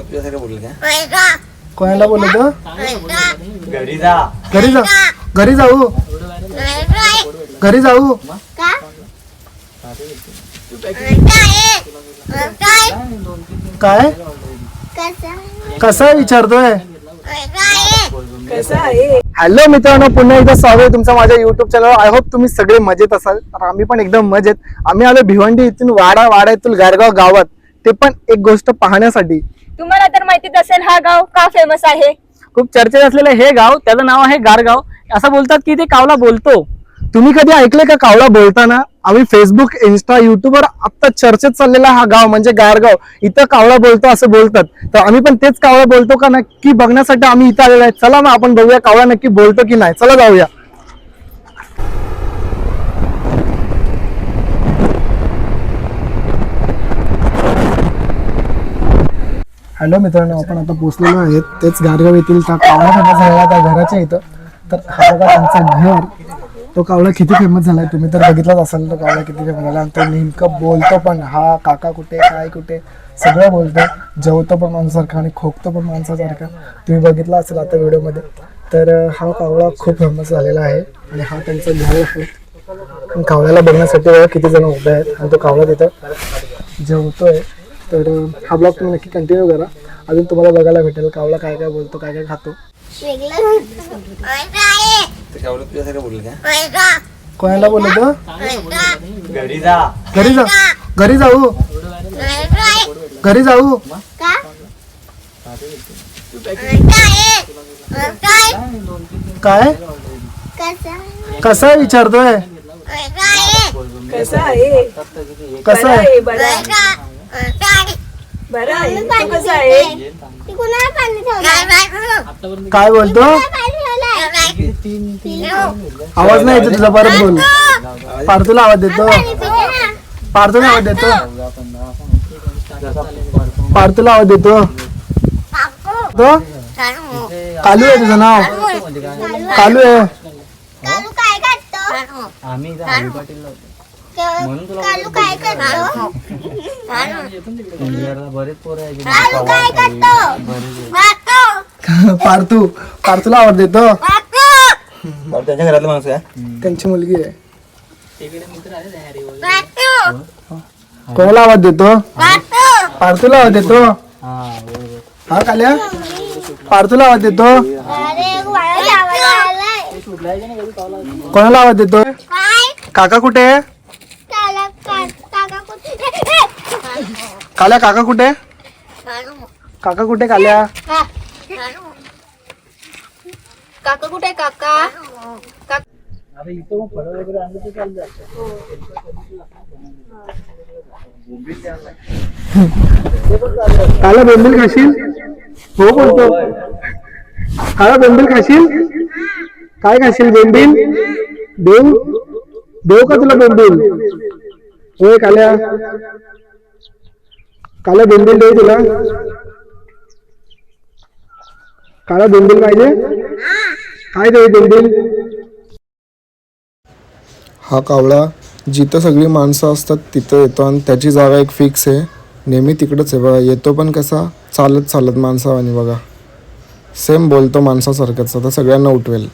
तुझ्यासारखं बोललं कोणाला बोलतो घरी जा. घरी जा. घरी जाऊ. घरी जाऊ. काय? कसं विचारतोय? हॅलो मित्रांनो पुन्हा एकदा स्वागत आहे तुमचं माझ्या युट्यूब चॅनल आय होप तुम्ही सगळे मजेत असाल. तर आम्ही पण एकदम मजेत. आम्ही आलो भिवंडी इथून वाडा वाडा इथून गारगाव गावात. ते पण एक गोष्ट पाहण्यासाठी. तुम्हाला तर माहितीच असेल हा गाव का फेमस आहे? खूप चर्चेत असलेलं हे गाव त्याचं नाव आहे गारगाव. असं बोलतात की ते कावला बोलतो. तुम्ही कधी ऐकले का कावळा बोलताना? आम्ही फेसबुक इन्स्टा युट्यूबवर आता चर्चेत चाललेला हा गाव म्हणजे गारगाव. इथं कावळा बोलतो असं बोलतात. तर आम्ही पण तेच कावळा बोलतो का नक्की बघण्यासाठी आम्ही इथं आलेलो आहे. चला मग आपण बघूया कावळा नक्की बोलतो की नाही. चला जाऊया. हॅलो मित्रांनो आपण आता पोहोचलेलो आहेत. तेच गारगाव येथील त्या कावळा फेमस झालेला त्या घराच्या इथं. तर हा बघा त्यांचा घर. तो कावळा किती फेमस झाला आहे तुम्ही तर बघितलाच असाल तो कावळा किती फेमस झाला. आणि तो नेमकं बोलतो पण हा काका कुठे काय कुठे सगळं बोलतो जेवतो पण माणसासारखा आणि खोकतो पण माणसासारखा. तुम्ही बघितला असेल आता व्हिडिओमध्ये. तर हा कावळा खूप फेमस झालेला आहे. आणि हा त्यांचं घर आहे. कावळ्याला बघण्यासाठी किती जण उभे आहेत. आणि तो कावळा तिथं जेवतोय. तर हा ब्लॉग तुम्ही नक्की कंटिन्यू करा. अजून तुम्हाला बघायला भेटेल कावळा काय काय बोलतो काय काय खातो. ते कावलं तुझ्यासारखं बोललं का कोणाला बोलतो घरी जा. घरी जा. घरी जाऊ. घरी जाऊ. काय? कसं आहे विचारतोय? कसं आहे? कसं आहे. बरं बरं आहे तू कसं आहे? काय बोलतो? आवाज नाही येतो तुझा परत बोल. पार्थूला आवाज देतो. पार्थूला आवाज देतो. पार्थूला आवाज देतो. तो? कालू आहे तुझं नाव. कालू आहे. आम्ही कालू काय करतो बरेच पोरं आहे कालू काय करतो वागतो पार्थू पार्थूला आवाज़ देतो बरं, त्यांच्या घरातलं माणूस आहे त्यांची मुलगी आहे कोणाला आवाज़ देतो पार्थूला आवाज़ देतो हा काल्या पार्थूला आवाज़ देतो अरे वाळत आवाज़ आलाय कोणाला आवाज़ देतो काय काका कुठे आहे काला का- काका कुठे काल्या? काका कुठे? काका? कुठे काल्या काका कुठे काका काला बोंबील खाशील? हो बोलतो. काला बोंबील खाशील? काय खाशील बोंबील? देऊ देऊ का तुला बोंबील? होय काल्या काला बोंबील दे तुला. काला बोंबील पाहिजे? काय दे बोंबील. हा कावळा जिथं सगळी माणसं असतात तिथं येतो आणि त्याची जागा एक फिक्स आहे. नेहमी तिकडंच आहे बघा. येतो पण कसा? चालत चालत माणसावानी बघा. सेम बोलतो माणसासारखंच. आता सगळ्यांना उठवेल.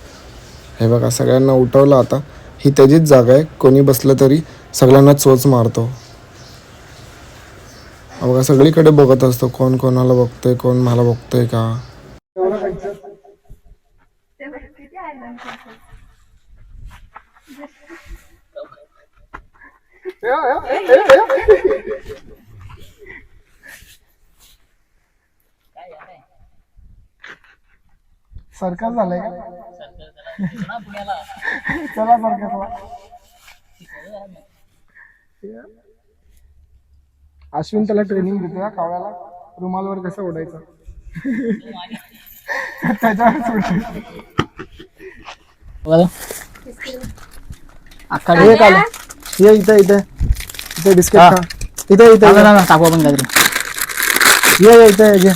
हे बघा सगळ्यांना उठवलं आता. ही त्याचीच जागा आहे. कोणी बसलं तरी सगळ्यांना चोच मारतो. बघा सगळीकडे बघत असतो कोण कोणाला बघतोय कोण मला बघतोय का? सरकार झालंय चला सरकारला अश्विन त्याला ट्रेनिंग देतो या कावळ्याला. रुमालवर कसं ओढायचं? त्याच्यावर ये काल ये इथं इथं. इथे बिस्किट खा. इथं इथं. इथं. टाकू आपण काहीतरी. ये ये इथं ये, घे.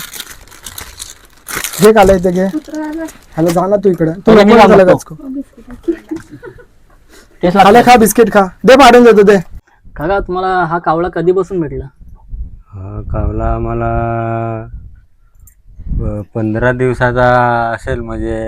घे काला इथे घे. हॅलो जा ना तू इकडे. तू मी नको. लागलो. खाले खा बिस्किट खा. दे पाडून देतो दे. काका तुम्हाला हा कावळा कधीपासून भेटला हा कावला आम्हाला पंधरा दिवसाचा असेल म्हणजे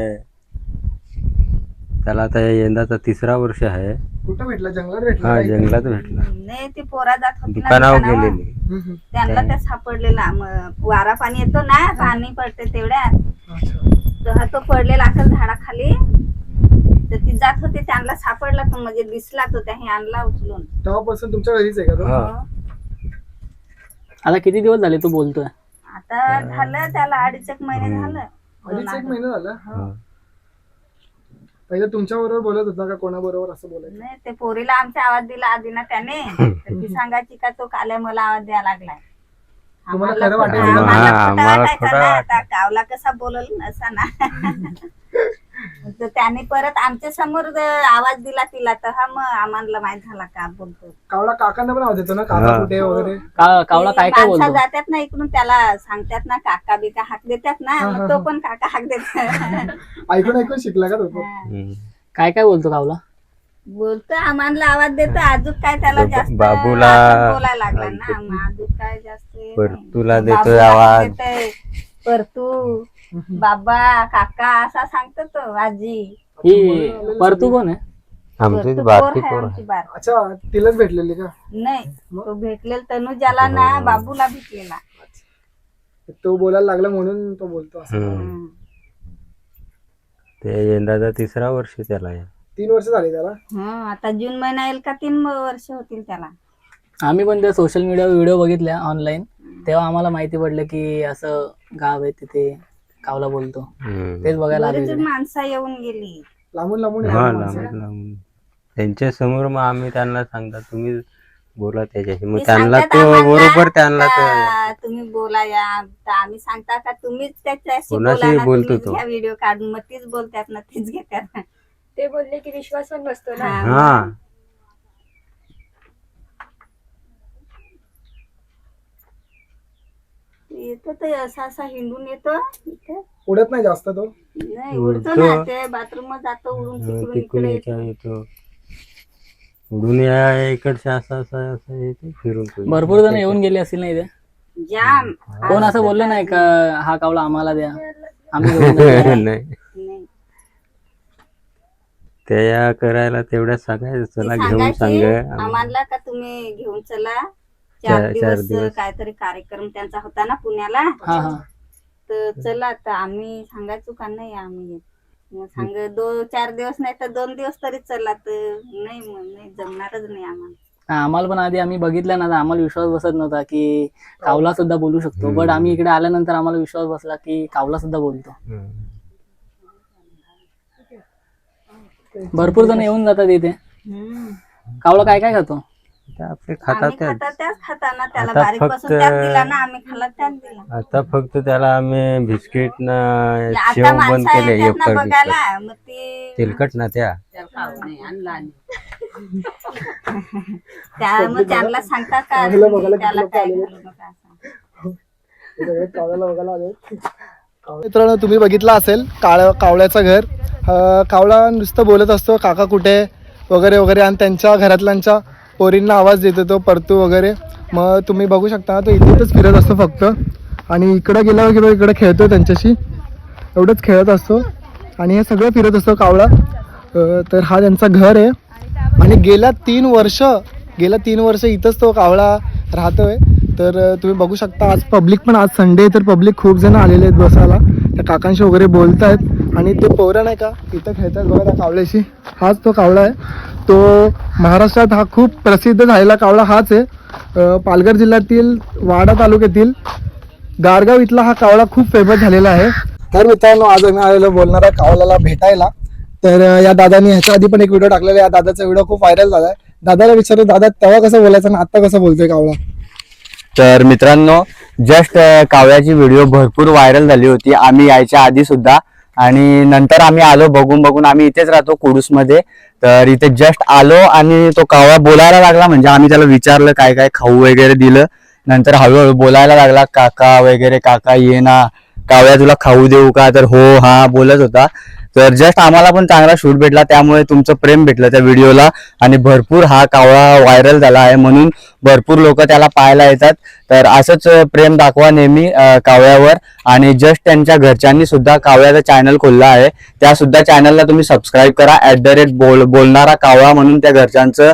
त्याला आता यंदाचा तिसरा वर्ष आहे कुठं भेटला जंगलात भेटला हा? जंगलात भेटला नाही ती पोरा जात होती ना दुकानावर दुकानावर. गेलेली हम्म, हम्म. त्यांना ते सापडलेला मग वारा पाणी येतो ना पाणी पडते तेवढ्यात अच्छा. तर हा तो पडलेला असेल झाडाखाली तर ती जात होती त्यांना सापडला तो म्हणजे दिसला तो त्याने आणला उचलून. तेव्हापासून तुमच्या घरीच आहे का तो? हा. आता किती दिवस झाले तू बोलतोय? आता झालं त्याला अडीच एक महिने. झालं. अडीच एक महिना झाला? हा. पहिले तुमच्या बरोबर बोलत होता का कोणाबरोबर असं बोलायचं? नाही ते पोरीला आमचा आवाज दिला आधी ना त्याने. तर ती सांगायची का तो काल्या मला आवाज द्यायला लागलाय. तुम्हाला खरं वाटायचं? आम्हाला हा, खोटं आम्हाला वाटायचं खोटं ना. आता कावला कसा बोलल नसा ना. तर त्याने परत आमच्यासमोर आवाज दिला तिला तर हा मग आम्हाला माहीत झाला का बोलतो. कावळा काकांना पण आवाज येतो ना काका हा. कुठे वगैरे? का कावला काय काय माणसं बोलतो? जातात ना इकडून त्याला सांगतात ना काका बिका हाक देतात ना मग तो पण काका हाक देतात ऐकून ऐकून शिकला का तो हम्म. काय काय बोलतो कावला बोलतो आम्हाला आवाज देतो अजून काय त्याला जास्त बाबूला- बोलायला लागला ना मग अजून काय जास्त हे नाही. परतूला देतोय बाबूला आवाज. देतोय, परतू. बाबा काका असा सांगतो तो आजी. ही परतू कोण आहे? आमची बारकी पोर आहे पोर आमची बार अच्छा तिलाच भेटलेली का? नाही तो भेटलेला तनुजाला ना बाबूला भेटलेला. तो बोलायला लागला म्हणून तो बोलतो असं. हम्म. हम्म. ते यंदाचा तिसरा वर्ष त्याला आहे. तीन वर्ष झाली त्याला? हं, आता जून महिना येईल का तीन वर्ष होतील त्याला. आम्ही पण त्या सोशल मीडिया व्हिडिओ बघितल्या ऑनलाईन तेव्हा आम्हाला माहिती पडलं की असं गाव आहे तिथे. कावला बोलतो. तेच बघायला आलो बरीच इकडे. माणसं येऊन गेली लांबून लांबून हा माणसं. लांबून लांबून त्यांच्यासमोर मग आम्ही त्यांना सांगता तुम्ही बोला त्याच्याशी मग ते त्यांना सांगतात तो आम्हाला बरोबर त्यांना का तुम्ही बोला या तर आम्ही सांगता का तुम्हीच त्याच्याशी कोणाशी बोला ना, बोलतो तुम्हीच तो? घ्या व्हिडिओ काढून मग तीच बोलतात ना तीच घेतात ते बोलले की विश्वास पण बसतो ना हा. येतो तो असा असा हिंडून येतो. इथे. उडत नाही जास्त तो. नाही उडतो. ना ते बाथरूम जातो उडून तिकडून तिकडून इकडे याच्या येतो. उडून या इकडच्या असं असं असं येते फिरून फिरून. भरपूर जण येऊन गेले असतील ना इथे? जाम. कोण असं बोललं नाही का हा कावला आम्हाला द्या. आम्ही घेऊन जाऊ. नाही. नाही. त्या करायला तेवढ्याच सांगायचं ती चला घेऊन सांगायची. सांग. आम्हाला का तुम्ही घेऊन चला? चार- चार दिवस दिवस. काहीतरी कार्यक्रम त्यांचा होता ना पुण्याला. हा हा. तर चला तर आम्ही सांगायचो का नाही आम्ही. मग सांग दो चार दिवस नाही तर दोन दिवस तरी चला तर नाही मग नाही जमणारच नाही आम्हाला. हा, आम्हाला पण आधी आम्ही बघितलं ना तर आम्हाला विश्वास बसत नव्हता की कावला सुद्धा बोलू शकतो. बट आम्ही इकडे आल्यानंतर आम्हाला विश्वास बसला की कावला सुद्धा बोलतो. हम्म. भरपूर जण येऊन जातात इथे. कावला काय काय खातो? आता आपले आम्ही खातात त्याच. त्याच त्याला आता बारीकपासून फक्त- त्याच दिला ना आम्ही खाल्ला त्याच दिला आता फक्त त्याला आम्ही बिस्किट न आता शेव बंद माणसं केले येतात ना एकर बघायला मग ते तेलकट ना त्या त्या मग त्यांना सांगतात का चांगलं बघायला किती त्याला लोकं काय आलेले. घालू नका असं. सगळे कावळ्याला बघायला आले मित्रांनो तुम्ही बघितलं असेल काळ कावळ्याचं घर अं, कावळा नुसतं बोलत असतो काका कुठे वगैरे वगैरे आणि त्यांच्या घरातल्यांच्या पोरींना आवाज देतो तो परतू वगैरे. मग तुम्ही बघू शकता तो इथेच फिरत असतो फक्त. आणि इकडं गेल्यावर गेलो इकडं खेळतो त्यांच्याशी. एवढंच खेळत असतो. आणि हे सगळं फिरत असतो कावळा. तर हा त्यांचा घर आहे. आणि गेल्या तीन वर्ष गेल्या तीन वर्ष इथंच तो कावळा राहतोय. तर तुम्ही बघू शकता आज पब्लिक पण आज संडे तर पब्लिक खूप जण आलेले आहेत बसायला. त्या काकांशी वगैरे बोलत आहेत आणि ते पोरं नाही का? इथं खेळतात बघा त्या कावळ्याशी. हाच तो कावळा आहे. तो महाराष्ट्रात हा खूप प्रसिद्ध झालेला कावळा हाच आहे. पालघर जिल्ह्यातील वाडा तालुक्यातील गारगाव इथला हा कावळा खूप फेमस झालेला आहे. तर मित्रांनो आज आम्ही आलेलो बोलणारा कावळ्याला भेटायला. तर या दादानी ह्याच्या आधी पण एक व्हिडिओ टाकलेला या दादाचा व्हिडिओ खूप व्हायरल झाला आहे. दादाला विचारलं दादा तेव्हा कसं बोलायचं आणि आता कसं बोलतोय कावळा? तर मित्रांनो जस्ट कावळ्याची व्हिडिओ भरपूर व्हायरल झाली होती. आम्ही यायच्या आधी सुद्धा आणि नंतर आम्ही आलो बघून बघून आम्ही इथेच राहतो कुडूसमध्ये. तर इथे जस्ट आलो आणि तो कावळा बोलायला लागला म्हणजे आम्ही त्याला विचारलं काय काय खाऊ वगैरे दिलं. नंतर हळूहळू बोलायला लागला काका वगैरे काका ये ना कावळ्या तुला खाऊ देऊ का? तर हो हा बोलत होता. तर जस्ट आम्हाला पण चांगला शूट भेटला त्यामुळे तुमचं प्रेम भेटलं त्या व्हिडिओला आणि भरपूर हा कावळा व्हायरल झाला आहे म्हणून. भरपूर लोक त्याला पाहायला येतात. तर असंच प्रेम दाखवा नेहमी काव्यावर. कावळ्यावर आणि जस्ट त्यांच्या घरच्यांनी सुद्धा कावळ्याचा चॅनल खोलला आहे. त्या सुद्धा चॅनलला तुम्ही सबस्क्राईब करा. ऍट द रेट बोल बोलणारा कावळा म्हणून त्या घरच्यांचं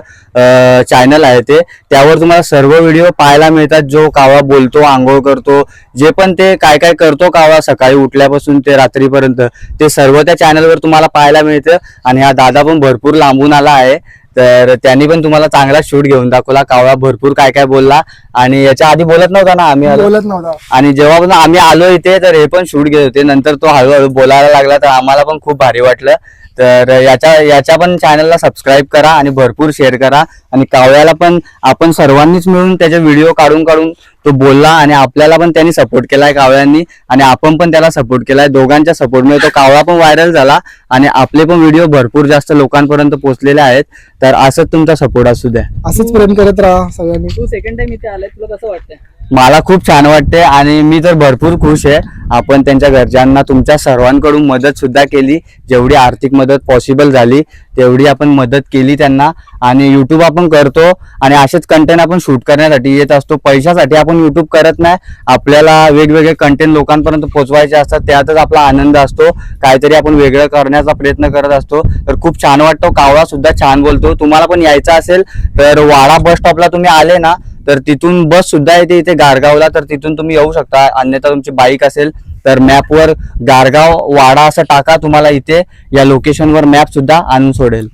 चॅनल आहे ते. त्यावर तुम्हाला सर्व व्हिडिओ पाहायला मिळतात. जो कावळा बोलतो आंघोळ करतो जे पण ते काय काय करतो कावळा सकाळी उठल्यापासून ते रात्रीपर्यंत ते सर्व त्या चॅनलवर तुम्हाला पाहायला मिळतं. आणि हा दादा पण भरपूर लांबून आला आहे. तर त्यांनी पण तुम्हाला चांगला शूट घेऊन दाखवला. कावळा भरपूर काय काय बोलला. आणि याच्या आधी बोलत नव्हता ना आम्ही? आलो बोलत नव्हता. आणि जेव्हा पण आम्ही आलो इथे तर हे पण शूट घेत होते. नंतर तो हळूहळू बोलायला लागला तर आम्हाला पण खूप भारी वाटलं. तर याच्या याच्या पण चॅनलला सबस्क्राईब करा आणि भरपूर शेअर करा. आणि कावळ्याला पण आपण सर्वांनीच मिळून त्याचे व्हिडिओ काढून काढून तो बोलला आणि आपल्याला पण त्यांनी सपोर्ट केलाय कावळ्यांनी आणि आपण पण त्याला सपोर्ट केलाय. दोघांच्या सपोर्टमुळे तो कावळा पण व्हायरल झाला आणि आपले पण व्हिडिओ भरपूर जास्त लोकांपर्यंत पोहोचलेले आहेत. तर असंच तुमचा सपोर्ट असू द्या. असंच प्रेम करत राहा सगळ्यांनी. तू सेकंड टाइम इथे आलाय तुला कसं वाटतंय? मला खूप छान वाटते आणि मी तर भरपूर खुश आहे. आपण त्यांच्या घरच्यांना तुमच्या सर्वांकडून मदत सुद्धा केली. जेवढी आर्थिक मदत पॉसिबल झाली तेवढी आपण मदत केली त्यांना. आणि युट्यूब आपण करतो आणि असेच कंटेंट आपण शूट करण्यासाठी येत असतो. पैशासाठी आपण युट्यूब करत नाही. आपल्याला वेगवेगळे कंटेंट लोकांपर्यंत पोचवायचे असतात. त्यातच आपला आनंद असतो. काहीतरी आपण वेगळं करण्याचा प्रयत्न करत असतो. तर खूप छान वाटतो. कावळा सुद्धा छान बोलतो. तुम्हाला पण यायचं असेल तर वाडा बस स्टॉपला तुम्ही आले ना तर तिथून बस सुद्धा येते इथे गारगावला तर तिथून तुम्ही येऊ शकता. अन्यथा तुमची बाईक असेल तर मॅपवर गारगाव वाडा असं टाका तुम्हाला इथे. या लोकेशनवर मॅप सुद्धा आणून सोडेल.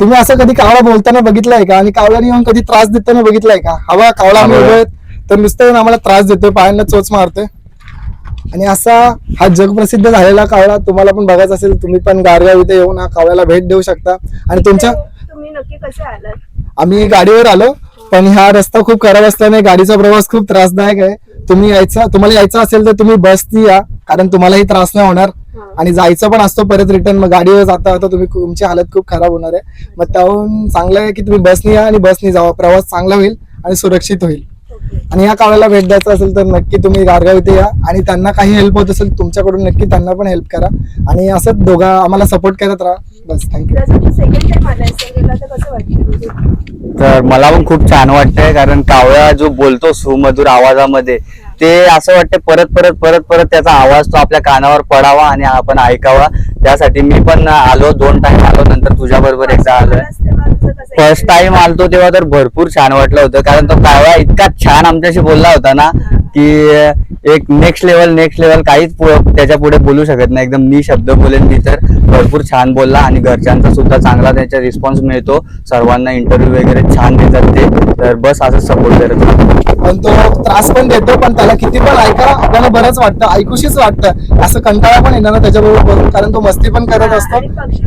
तुम्ही असं कधी कावळा बोलताना बघितलंय का? आणि कावळ्याने येऊन कधी त्रास देताना बघितलाय का? हवा कावळा तर नुसतं येऊन आम्हाला त्रास देतोय पायांना चोच मारतोय. आणि असा हा जगप्रसिद्ध झालेला कावळा तुम्हाला पण बघायचा असेल तुम्ही पण गारगाव इथे येऊन हा कावळ्याला भेट देऊ शकता. आणि तुमच्या तुम्ही नक्की कसे आलात? आम्ही गाडीवर आलो. पण हा रस्ता खूप खराब असल्याने गाडीचा प्रवास खूप त्रासदायक आहे. तुम्ही यायचा तुम्हाला यायचं असेल तर तुम्ही बसनी या कारण तुम्हालाही त्रास नाही होणार. आणि जायचं पण असतो परत रिटर्न मग गाडीवर जाता जाता तुम्ही तुमची हालत खूप खराब होणार आहे. मग त्याहून चांगलं आहे की तुम्ही बसनी या आणि बसनी जावा. प्रवास चांगला होईल आणि सुरक्षित होईल. आणि या कावळ्याला भेट द्यायचं असेल तर नक्की तुम्ही गारगाव इथे या आणि त्यांना काही हेल्प होत असेल तुमच्याकडून नक्की त्यांना पण हेल्प करा. आणि असंच दोघा आम्हाला सपोर्ट करत राहा. बस थँक्यू तर मला पण खूप छान वाटतंय कारण कावळा जो बोलतो सुमधुर आवाजामध्ये ते असं वाटतं परत परत परत परत त्याचा आवाज तो आपल्या कानावर पडावा आणि आपण ऐकावा. त्यासाठी मी पण आलो दोन टाइम आलो नंतर तुझ्या बरोबर एकदा आलोय. फर्स्ट टाइम आलतो तेव्हा तर भरपूर छान वाटलं होतं कारण तो कावळा इतका छान आमच्याशी बोलला होता ना की एक नेक्स्ट लेवल नेक्स्ट लेवल काहीच त्याच्या पुढे बोलू शकत नाही एकदम मी शब्द बोलेन मी तर भरपूर छान बोलला आणि घरच्यांचा सुद्धा चांगला त्याचा रिस्पॉन्स मिळतो सर्वांना इंटरव्ह्यू वगैरे छान देतात ते तर बस असं सपोर्ट करत. पण तो त्रास पण देतो पण त्याला किती पण ऐका आपल्याला बरंच वाटतं ऐकूशीच वाटतं असं कंटाळा पण येणार ना त्याच्याबरोबर बोलून कारण तो मस्ती पण करत असतो पक्षी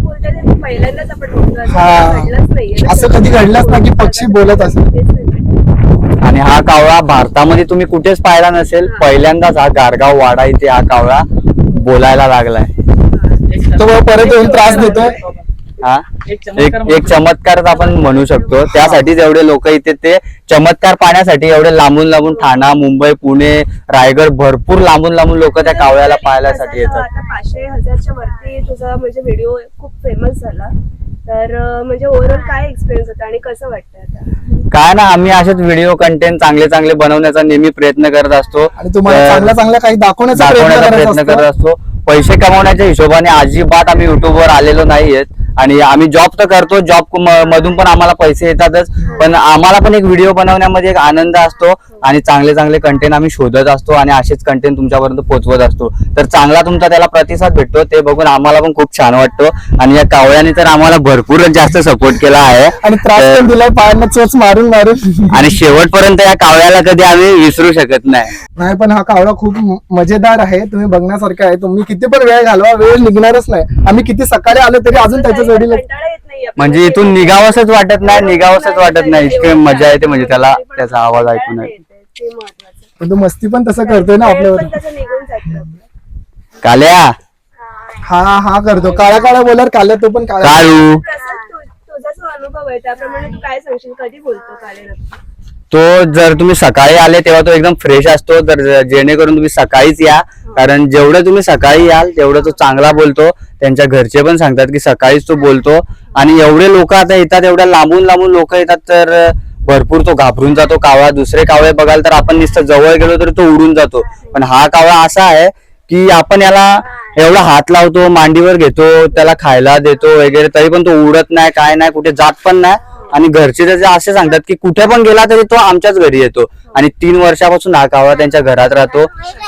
पहिल्यांदाच आपण हा. ना. असं कधी घडलंच नाही की पक्षी बोलत नाही. आणि हा कावळा भारतामध्ये तुम्ही कुठेच पाहिला नसेल पहिल्यांदाच हा गारगाव वाडा इथे हा कावळा बोलायला लागलाय. तो परत येऊन त्रास देतोय. हा? एक एक चमत्कार चमत्कारच आपण म्हणू शकतो. त्यासाठीच एवढे लोक इथे ते चमत्कार पाहण्यासाठी एवढे लांबून लांबून ठाणा मुंबई पुणे रायगड भरपूर लांबून लांबून लोक त्या कावळ्याला पाहण्यासाठी येतात. आता पाचशे हजारच्या वरती तुझा म्हणजे व्हिडिओ खूप फेमस झाला. तर म्हणजे ओव्हरऑल काय एक्सपिरियन्स होता आणि कसं वाटतं आता? काय ना आम्ही असेच व्हिडिओ कंटेंट चांगले चांगले बनवण्याचा नेहमी प्रयत्न करत असतो. आणि तुम्हाला तर चांगल्या चांगल्या काही दाखवण्याचा प्रयत्न दाखवण्याचा करत प्रयत्न करत असतो. असतो पैसे कमवण्याच्या हिशोबाने अजिबात आम्ही युट्यूबवर आलेलो नाहीयेत. आणि आम्ही जॉब तर करतो जॉब मधून पण आम्हाला पैसे येतातच. पण आम्हाला पण एक व्हिडिओ बनवण्यामध्ये एक आनंद असतो आणि चांगले चांगले कंटेंट आम्ही शोधत असतो आणि असेच कंटेंट तुमच्यापर्यंत पोहोचवत असतो. तर चांगला तुमचा त्याला प्रतिसाद भेटतो ते बघून आम्हाला पण खूप छान वाटतो. आणि या कावळ्याने तर आम्हाला भरपूरच जास्त सपोर्ट केला आहे. आणि त्रास दिलाय पायांना चोच मारून मारून. आणि शेवटपर्यंत या कावळ्याला कधी आम्ही विसरू शकत नाही. नाही पण हा कावळा खूप मजेदार आहे. तुम्ही बघण्यासारखा आहे. तुम्ही किती पण वेळ घालवा वेळ निघणारच नाही. आम्ही किती सकाळी आलो तरी अजून त्याच्या जोडीला कंटाळा येत नाही आपल्याला. म्हणजे इथून निघावंसच वाटत नाही निघावंसच वाटत नाही. इतकी मजा येते म्हणजे त्याला त्याचा आवाज ऐकून. कंटाळा येते, ते महत्वाचं. पण तो मस्ती पण तसं करतोय ना वेळ आपल्यावर. पण तसं निघून जातं आपलं. काल्या? हा हा करतो. काळा काळा बोलर काल्या तो पण काळा. काळू? प्रसाद, तू- तुझा जो अनुभव आहे त्याप्रमाणे तू काय सांगशील? कधी बोलतो काले नक्की तो जर तुम्ही सकाळी आले तेव्हा तो एकदम फ्रेश असतो. तर जेणेकरून तुम्ही सकाळीच या. कारण जेवढं तुम्ही सकाळी याल तेवढं तो चांगला बोलतो. त्यांच्या घरचे पण सांगतात की सकाळीच तो बोलतो. आणि एवढे लोक आता येतात एवढ्या लांबून लांबून लोक येतात तर भरपूर तो घाबरून जातो. कावळा दुसरे कावळे बघाल तर आपण नुसतं जवळ गेलो तर तो उडून जातो. पण हा कावळा असा आहे की आपण याला एवढा हात लावतो मांडीवर घेतो त्याला खायला देतो वगैरे तरी पण तो उडत नाही काय नाही कुठे जात पण नाही. आणि घरचे त्याचे असे सांगतात की कुठे पण गेला तरी तो आमच्याच घरी येतो. आणि तीन वर्षापासून हा कावळा त्यांच्या घरात राहतो.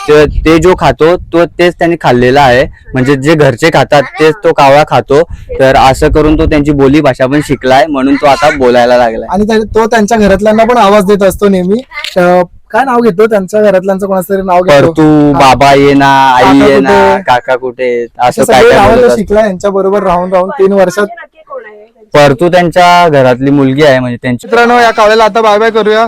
ते- ते जो खातो तो तेच त्यांनी खाल्लेला आहे. म्हणजे जे घरचे खातात तेच तो कावळा खातो. तर असं करून तो त्यांची बोली भाषा पण शिकलाय म्हणून तो आता बोलायला लागलाय. आणि तो त्यांच्या घरातल्यांना पण आवाज देत असतो नेहमी. काय नाव घेतो? त्यांच्या घरातल्यांचं कोणाचं तरी नाव घेतो. परतू बाबा ये ना आई ये ना? काका कुठे? असे तो. शिकला यांच्या बरोबर राहून राहून तीन वर्षात म्हणजे नक्की कोण आहे परतू त्यांच्या घरातली मुलगी आहे म्हणजे त्यांची. मित्रांनो या कावळ्याला आता बाय बाय करूया.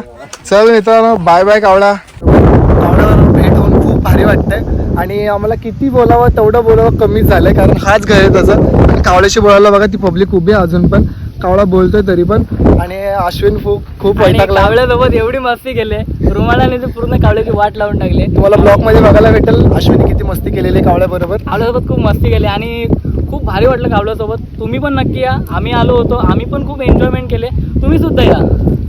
चल मित्रांनो बाय बाय कावळा. कावळ्यावर भेट होऊन खूप भारी वाटतंय. आणि आम्हाला किती बोलावं तेवढं बोलावं कमी झालंय कारण हाच घर आहे त्याचा. आणि कावळ्याशी बोलायला बघा ती पब्लिक उभी आहे अजून पण. कावळा बोलतोय तरी पण. आणि अश्विन खूप खूप आणि वैतागला. कावळ्यासोबत एवढी मस्ती केली. रुमालाने ते पूर्ण कावळ्याची वाट लावून टाकली. तुम्हाला ब्लॉगमध्ये बघायला भेटेल. अश्विनी किती मस्ती केलेली आहे कावळ्या बरोबर कावळ्यासोबत खूप मस्ती केली. आणि खूप भारी वाटलं कावळ्यासोबत. तुम्ही पण नक्की या. आम्ही आलो होतो. आम्ही पण खूप एन्जॉयमेंट केले. तुम्ही सुद्धा या.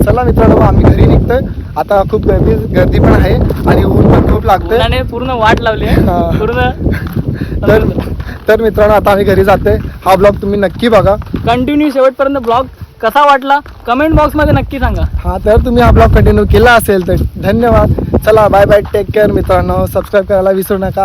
चला मित्रांनो आम्ही घरी निघतोय. आता खूप गर्दी गर्दी पण आहे. आणि ऊन पण खूप लागतंय. उन्हाने पूर्ण वाट लावली. पूर्ण तर तर मित्रांनो आता आम्ही घरी जातोय. हा ब्लॉग तुम्ही नक्की बघा. कंटिन्यू शेवटपर्यंत ब्लॉग कसा वाटला? कमेंट बॉक्समध्ये नक्की सांगा. हा तर तुम्ही हा ब्लॉग कंटिन्यू केला असेल तर धन्यवाद. चला बाय बाय टेक केअर मित्रांनो. सबस्क्राईब करायला विसरू नका.